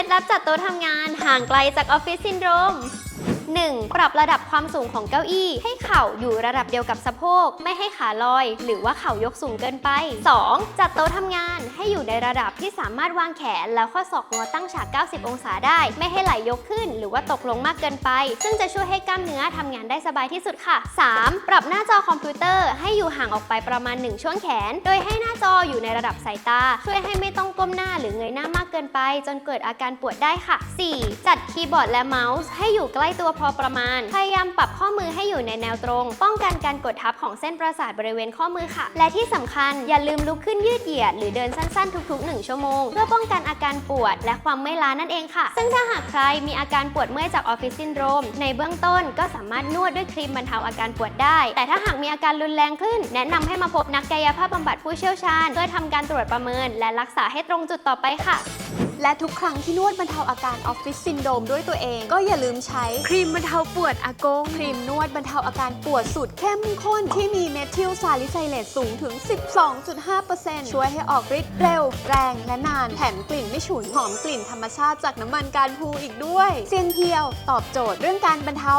ล็ดลับจัดโต๊ะทำงานห่างไกลจากออฟฟิศซินโดรม 1. ปรับระดับความสูงของเก้าอี้ ให้เข่าอยู่ระดับเดียวกับสะโพก ไม่ให้ขาลอย หรือว่าเข่ายกสูงเกินไป 2. จัดโต๊ะทำงานให้อยู่ในระดับที่สามารถวางแขน แล้วข้อศอกงอตั้งฉาก 90 องศาได้ ไม่ให้ไหลยกขึ้น หรือว่าตกลงมากเกินไป ซึ่งจะช่วยให้กล้ามเนื้อทำงานได้สบายที่สุดค่ะ 3. ปรับหน้าจอคอมพิวเตอร์ให้อยู่ห่างออกไปประมาณ 1 ช่วงแขน โดยให้หน้าจออยู่ในระดับสายตา ช่วยให้ไม่ต้องก้มหน้าหรือเงยหน้ามากเกินไป จนเกิดอาการปวดได้ค่ะ 4. จัดคีย์บอร์ดและเมาส์ให้อยู่ใกล้ตัวพอประมาณ พยายามปรับข้อมือให้อยู่ในแนวตรง ป้องกันการกดทับของเส้นประสาทบริเวณข้อมือค่ะ และที่สำคัญอย่าลืมลุกขึ้นยืดเหยียด หรือเดินสั้นๆ ทุก ๆ 1 ชั่วโมง เพื่อป้องกันอาการปวด และความเมื่อยล้านั่นเองค่ะ ซึ่งถ้าหากใครมีอาการปวดเมื่อยจากออฟฟิศซินโดรมในเบื้องต้นก็สามารถนวดด้วยครีมบรรเทาอาการปวดได้ แต่ถ้าหากมีอาการรุนแรงขึ้น แนะนำให้มาพบนักกายภาพบำบัดผู้เชี่ยวชาญ เพื่อทำการตรวจประเมิน และรักษาให้ตรงจุดต่อไปค่ะ และทุกครั้งที่นวดบรรเทาอาการออฟฟิศซินโดรมด้วยตัวเอง ก็อย่าลืมใช้ครีมบรรเทาปวดอากง ครีมนวดบรรเทาอาการปวดสูตรเข้มข้นที่มีเมทิลซาลิไซเลตสูงถึง 12.5%ช่วยให้ออกฤทธิ์เร็ว แรงและนาน แถมกลิ่นไม่ฉุนหอมกลิ่นธรรมชาติจากน้ำมันการพูอีกด้วย เซียนเพียว ตอบโจทย์เรื่องการบรรเทา